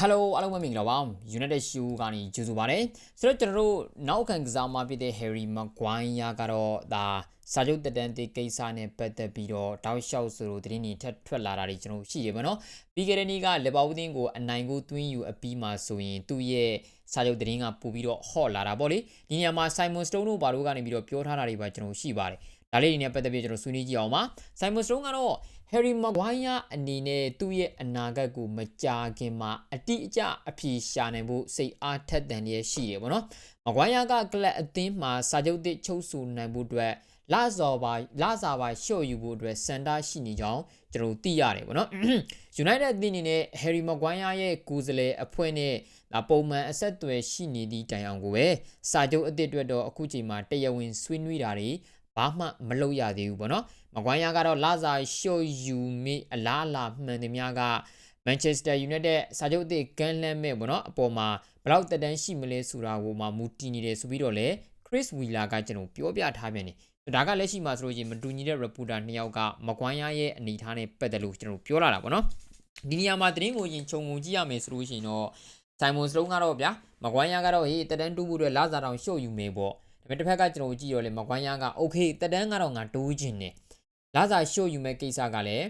Hello အားလုံးပဲမင်္ဂလာပါ United Show ကနေကြိုဆိုပါရစေဆိုတော့ကျွန်တော်တို့နောက်ခံကစားမဖြစ်တဲ့ Harry Maguire ကတော့ဒါစာချုပ်တက်တန်းတေးကိစ္စနဲ့ပတ်သက်ပြီးတော့တောက်လျှောက်ဆိုလို့သတင်းတွေထပ်ထွက်လာတာတွေကျွန်တော်ရှိရပါတော့ပြီးခဲ့တဲ့နေ့ကလီဗာပူးတင်းကိုအနိုင်ကိုသွင်းယူအပြီးမှာဆိုရင်သူ့ရဲ့စာချုပ်သတင်းကပို့ပြီးတော့ဟော့လာတာပေါ့လေဒီနေရာမှာ Simon Stone တို့ဘာလို့ကနေပြီးတော့ပြောထားတာတွေပါကျွန်တော်ရှိပါတယ် ဒါလေးတွေနဲ့ပတ်သက်ပြီးကျွန်တော်ဆွေးနွေးကြည့်အောင်ပါ Simon Stone ကတော့ Harry Maguire အနေနဲ့သူ့ရဲ့အနာဂတ်ကိုမကြာခင်မှာအတိအကျအဖြေရှာနိုင်ဖို့စိတ်အားထက်သန်ရရှိတယ်ပေါ့နော် Maguire ကကလပ်အသင်းမှာစာချုပ်သစ်ချုပ်ဆိုနိုင်ဖို့အတွက်လာစော်ပါလာစာပါရှော့ယူဖို့အတွက်စန်တာရှိနေကြောင်းကျွန်တော်သိရတယ်ပေါ့နော် United အသင်းအနေနဲ့ Harry Maguire ရဲ့ကိုယ်စားလှယ်အဖွဲ့နဲ့ဒါပုံမှန်အဆက်အသွယ်ရှိနေသည့်တိုင်အောင်ကိုပဲစာချုပ်အသစ်အတွက်တော့အခုချိန်မှာတရားဝင်ဆွေးနွေးတာတွေ ဘာမှမလုပ်ရသေးဘူးပေါ့နော်မကွိုင်းယာကတော့လာဇာရှော့ယူမိအလားအလာမှန်သမျှကမန်ချက်စတာယူနိုက်တက်စာချုပ်အသစ်ကန်လန်းမဲ့ပေါ့နော်အပေါ်မှာဘယ်လောက်တက်တန်းရှိမလဲဆိုတာကိုမှမူတည်နေတယ်ဆိုပြီးတော့လေ Chris Wheeler ကကျွန်တော်ပြောပြထားပြန်တယ်ဒါကလက်ရှိမှာဆိုလို့ရှိရင်မတူညီတဲ့ reporter နှစ်ယောက်ကမကွိုင်းယာရဲ့အနေအထားနဲ့ပတ်သက်လို့ကျွန်တော်ပြောလာတာပေါ့နော်ဒီနေရာမှာသတင်းကိုရင်ခြုံငုံကြည့်ရမယ်ဆိုလို့ရှိရင်တော့ Simon Stone ကတော့ဗျာမကွိုင်းယာကတော့ဟေးတက်တန်းတူးဖို့အတွက်လာဇာတောင်ရှော့ယူမယ်ပေါ့ ဒါပေမဲ့တစ်ဖက်ကကျွန်တော်ကြည့်ရောလေမကွိုင်းယာက okay တက်တန်းကတော့ငါတိုးချင်တယ်လာစာရှို့ယူမဲ့ကိစ္စကလည်း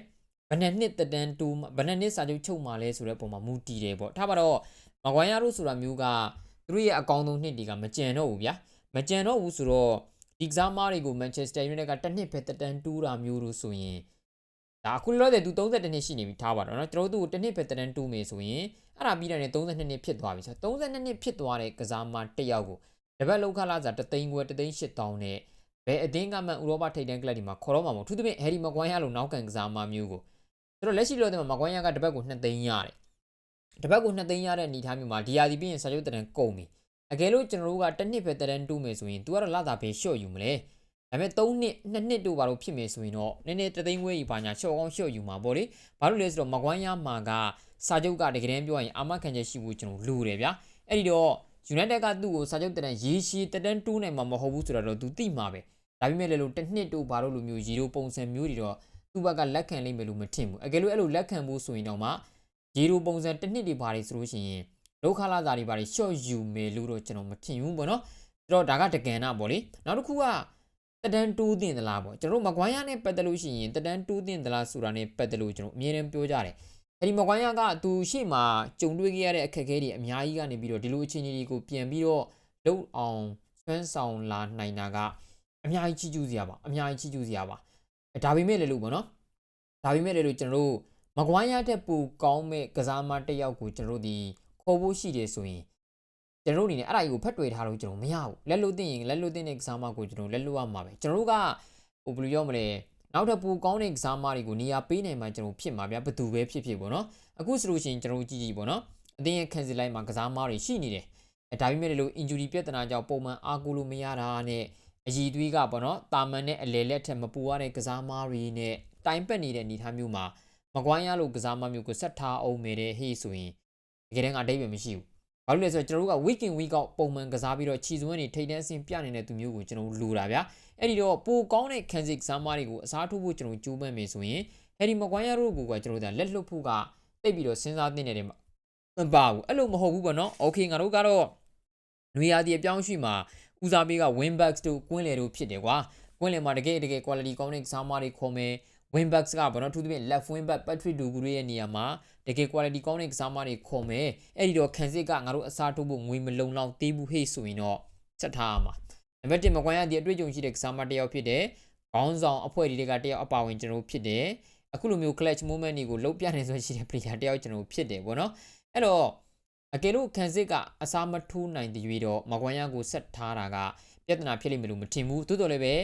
ဘယ်နှစ်နှစ်တက်တန်းတူဘယ်နှစ်နှစ်စာချုပ်ချုပ်မှာလဲဆိုတဲ့ပုံမှာမူတည်တယ်ပေါ့ထားပါတော့မကွိုင်းယာတို့ဆိုတာမျိုးကသူတို့ရဲ့အကောင်းဆုံးနှစ်တွေကမကြံတော့ဘူးဗျာမကြံတော့ဘူးဆိုတော့ဒီကစားမားတွေကိုမန်ချက်စတာယူနိုက်ကတစ်နှစ်ပဲတက်တန်းတူတာမျိုးလို့ဆိုရင်ဒါအခုလောတဲ့သူ32နှစ်ရှိနေပြီထားပါတော့เนาะကျွန်တော်တို့တစ်နှစ်ပဲတက်တန်းတူမယ်ဆိုရင်အဲ့ဒါပြီးတယ်32နှစ်ဖြစ်သွားပြီဆိုတော့32နှစ်ဖြစ်သွားတဲ့ကစားမားတစ်ယောက်ကို တပတ်လောက်ခလာစားတသိန်းခွဲတသိန်း8000နဲ့ဘယ်အသင်းကမှဥရောပထိပ်တန်းကလပ်ဒီမှာခေါ်တော့မှာမဟုတ်သူသဖြင့်ဟယ်ရီမကွိုင်းယာလိုနောက်ကန်ကစားမမျိုးကိုဆိုတော့လက်ရှိလောတဲ့မှာမကွိုင်းယာကတပတ်ကို2သိန်းရတယ်တပတ်ကို2သိန်းရတဲ့အနေအထားမျိုးမှာဒီယာဒီပြီးရင်စာချုပ်တရန်ကုန်ပြီအကယ်လို့ကျွန်တော်တို့ကတစ်နှစ်ပဲတရန်တူးမယ်ဆိုရင် तू ကတော့လာတာပဲရှော့ယူမလဲဒါပေမဲ့3နှစ်2နှစ်တို့ဘာလို့ဖြစ်မယ်ဆိုရင်တော့နည်းနည်းတသိန်းခွဲကြီးပါညာရှော့ကောင်းရှော့ယူမှာပေါ့လေဘာလို့လဲဆိုတော့မကွိုင်းယာမှာကစာချုပ်ကတကယ်တမ်းပြောရင်အာမခံချက်ရှိဖို့ကျွန်တော်လိုတယ်ဗျာအဲ့ဒီတော့ United ကသူ့ကိုစာချုပ်တရန်ရေးရှည်တတန်းတူးနိုင်မှာမဟုတ်ဘူးဆိုတော့ तू သိမှာပဲဒါပေမဲ့လည်းလို့တစ်နှစ်တို့ဘာလို့လိုမျိုးရီတို့ပုံစံမျိုးတွေတော့သူ့ဘက်ကလက်ခံလိမ့်မယ်လို့မထင်ဘူးအကယ်လို့အဲ့လိုလက်ခံဖို့ဆိုရင်တော့မှရီတို့ပုံစံတစ်နှစ်တွေဘာတွေဆိုလို့ရှိရင်ဒုက္ခလာစာတွေဘာတွေရှော့ယူမယ်လို့တော့ကျွန်တော်မထင်ဘူးပေါ့နော်အဲ့တော့ဒါကတကန်နာပေါ့လေနောက်တစ်ခုကတဒန်တူးတင်သလားပေါ့ကျွန်တော်မကွိုင်းရနဲ့ပတ်သက်လို့ရှိရင်တဒန်တူးတင်သလားဆိုတာနဲ့ပတ်သက်လို့ကျွန်တော်အမြဲတမ်းပြောကြတယ် အဲ့ဒီမကွိုင်းရကသူရှေ့မှာကြုံတွေ့ခဲ့ရတဲ့အခက်အခဲတွေအများကြီးကနေပြီးတော့ဒီလိုအခြေအနေတွေကိုပြန်ပြီးတော့လုံအောင်ဆွမ်းဆောင်လာနိုင်တာကအများကြီးချီးကျူးစရာပါအများကြီးချီးကျူးစရာပါဒါပေမဲ့လည်းလို့ပေါ့နော်ဒါပေမဲ့လည်းလို့ကျွန်တော်တို့မကွိုင်းရတဲ့ပူကောင်းမဲ့ကစားမတစ်ယောက်ကိုကျွန်တော်တို့ဒီခေါ်ဖို့ရှိတယ်ဆိုရင်ကျွန်တော်တို့အနေနဲ့အဲ့ဒါကြီးကိုဖတ်တွေ့ထားလို့ကျွန်တော်မရဘူးလက်လို့သိရင်လက်လို့သိတဲ့ကစားမကိုကျွန်တော်လက်လို့ရမှာပဲကျွန်တော်တို့ကဟိုဘယ်လိုပြောမလဲ နောက်ထပ်ပူကောင်းတဲ့ကစားမတွေကိုနေရာပေးနိုင်မှကျွန်တော်ဖြစ်မှာဗျာဘသူပဲဖြစ်ဖြစ်ပေါ့နော်အခုဆိုလို့ရှိရင်ကျွန်တော်ကြည့်ကြည့်ပေါ့နော်အတင်းရဲ့ခံစီလိုက်မှာကစားမတွေရှိနေတယ်အဲဒါပေမဲ့လို့ injury ပြဿနာကြောင့်ပုံမှန်အားကိုးလို့မရတာနဲ့အည်သွေးကပေါ့နော်တာမန်နဲ့အလေလက်ထက်မပူရတဲ့ကစားမားတွေနဲ့တိုင်ပတ်နေတဲ့အနေအထားမျိုးမှာမကွိုင်းရလို့ကစားမားမျိုးကိုဆက်ထားအောင်မယ်တဲ့ဟေးဆိုရင်တကယ်တမ်းကအတိတ်ပဲမရှိဘူး ဘာလို့လဲဆိုတော့ကျွန်တော်တို့က week in week out ပုံမှန်ကစားပြီးတော့ခြီစွန်းနေထိတ်တန်းအဆင်ပြနေတဲ့သူမျိုးကိုကျွန်တော်လူတာဗျာအဲ့ဒီတော့ပိုကောင်းတဲ့ Kansas ကစားမားတွေကိုအစားထိုးဖို့ကျွန်တော်ကြိုးပမ်းမယ်ဆိုရင်ဟယ်ရီမကွိုင်းရတို့ကကျွန်တော်တို့ကလက်လွတ်ဖို့ကတိတ်ပြီးတော့စဉ်းစားသင့်တယ်မပါဘူးအဲ့လိုမဟုတ်ဘူးပေါ့နော် okay ငါတို့ကတော့နွေရာသီအပြောင်းရွှေ့မှာဦးစားပေးက Winbacks တို့ကွင်းလေတို့ဖြစ်တယ်ကွာကွင်းလေမှာတကယ်တကယ် quality ကောင်းတဲ့ကစားမားတွေခေါ်မယ် Winbacks ကဘာလို့ထူးသဖြင့် left wingback Patrick Duguru ရဲ့နေရာမှာတကယ် quality ကောင်းတဲ့ကစားမားတွေခေါ်မယ်အဲ့ဒီတော့ခန်စစ်ကငါတို့အစားထိုးဖို့ငွေမလုံလောက်သေးဘူးဟေ့ဆိုရင်တော့ဆက်ထားရမှာနံပါတ်1မကွန်ရဒီအတွေ့အကြုံရှိတဲ့ကစားမတစ်ယောက်ဖြစ်တယ်ခေါင်းဆောင်အဖွဲ့တွေကတယောက်အပါဝင်ကျွန်တော်ဖြစ်တယ်အခုလိုမျိုး clutch moment တွေကိုလုံးပြနေဆိုရှိတဲ့ player တယောက်ကျွန်တော်ဖြစ်တယ်ဗောနော်အဲ့တော့အကယ်လို့ခန်စစ်ကအစားမထိုးနိုင်တဲ့ရွေးတော့မကွန်ရကိုဆက်ထားတာကပြဿနာဖြစ်လိမ့်မယ်လို့မထင်ဘူးတိုးတော်လည်းပဲ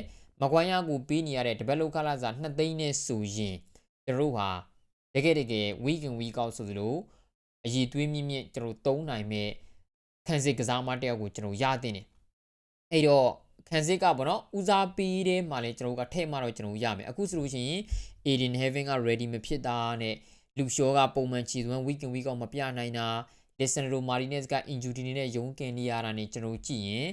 မကွန်ရကိုပေးနေရတဲ့ develop ကလာစား2သိန်းနဲ့ဆိုရင်ကျွန်တော်တို့ဟာတကယ်တကယ် week in week out ဆိုသလိုအည်သွေးမြင့်မြင့်ကျွန်တော်သုံးနိုင်မဲ့ခန်စစ်ကစားမတယောက်ကိုကျွန်တော်ရတဲ့နေအဲ့တော့ခန်စစ်ကပေါ့နော်ဦးစားပေးတဲ့မှာလဲကျွန်တော်ကထဲ့မှာတော့ကျွန်တော်ရမယ်အခုဆိုလို့ရှိရင် Aiden Heaven က ready မဖြစ်တာနဲ့လူရှောကပုံမှန်ချီသွမ်း week in week out မပြနိုင်တာ Lisandro Martinez က injury နဲ့ရုံးကန်နေရတာနဲ့ကျွန်တော်ကြည့်ရင်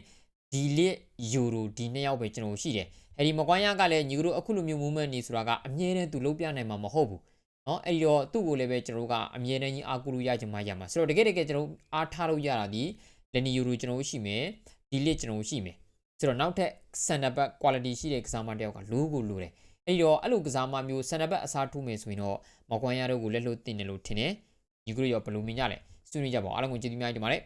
ဒီလက်ယူရိုဒီနှစ်ယောက်ပဲကျွန်တော်ရှိတယ်ဟယ်ဒီမကွိုင်းယာကလည်းညီတို့အခုလိုမျိုး movement နေဆိုတာကအမြဲတမ်းသူလုံးပြနိုင်မှာမဟုတ်ဘူးနော်အဲ့ဒီတော့သူ့ကိုလည်းပဲကျွန်တော်တို့ကအမြဲတမ်းကြီးအားကိုးလို့ရချင်မှရမှာဆိုတော့တကယ်တကယ်ကျွန်တော်တို့အားထားလို့ရတာဒီလနီယိုတို့ကျွန်တော်တို့ရှိမယ်ဒီလစ်ကျွန်တော်တို့ရှိမယ်ဆိုတော့နောက်ထပ် center back quality ရှိတဲ့ကစားမတစ်ယောက်ကလိုးကိုလိုတယ်အဲ့ဒီတော့အဲ့လိုကစားမမျိုး center back အစားထိုးမယ်ဆိုရင်တော့မော်ကွမ်ယာတို့ကိုလက်လို့တင်တယ်လို့ထင်တယ်ညီကတို့ရောဘယ်လိုမြင်ကြလဲဆွေးနွေးကြပါဦးအားလုံးကိုကျေးဇူးများတင်ပါတယ်